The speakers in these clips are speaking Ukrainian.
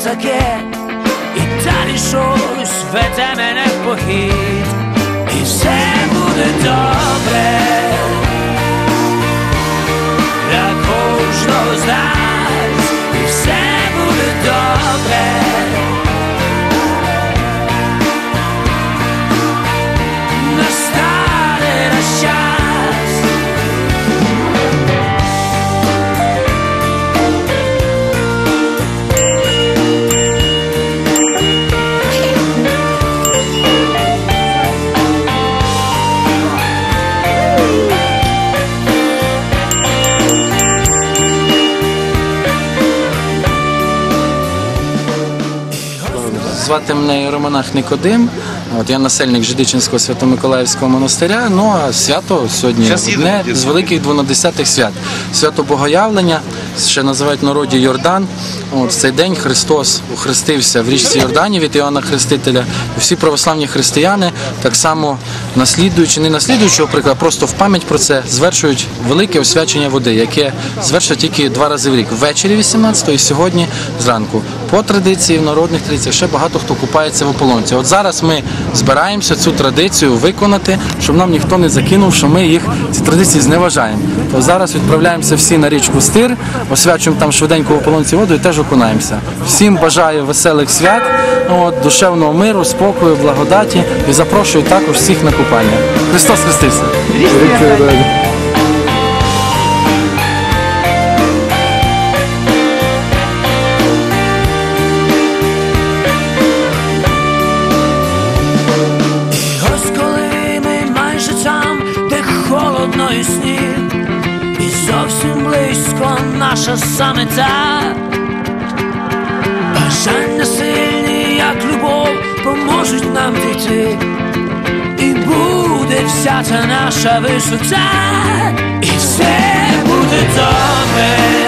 небо не таке, і далі щось веде мене в похід, і все буде добре. Для кожного з Звати мене Романах Никодим. От я насельник Жидичинського Свято-Миколаївського монастиря. Ну а свято сьогодні одне з великих двонадесятих свят. Свято Богоявлення, ще називають народі Йордан. От в цей день Христос ухрестився в річці Йордані від Іоанна Хрестителя. Всі православні християни так само наслідуючи, не наслідуючи, приклад, просто в пам'ять про це звершують велике освячення води, яке звершують тільки два рази в рік. Ввечері 18-го і сьогодні зранку. По традиції, в народних традиціях ще багато хто купається в ополонці. От зараз ми збираємося цю традицію виконати, щоб нам ніхто не закинув, що ми їх ці традиції зневажаємо. То зараз відправляємося всі на річку Стир, освячуємо там швиденько в ополонці воду і теж окунаємося. Всім бажаю веселих свят, от, душевного миру, спокою, благодаті і запрошую також всіх на купання. Христос Христився! Близько наша самета. Бажання сильні, як любов, поможуть нам дійти. І буде вся ця наша висота, і все буде добре.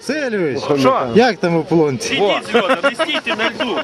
Селюсь, як там у полонці? Сидіть, Зльота, висіть на льду.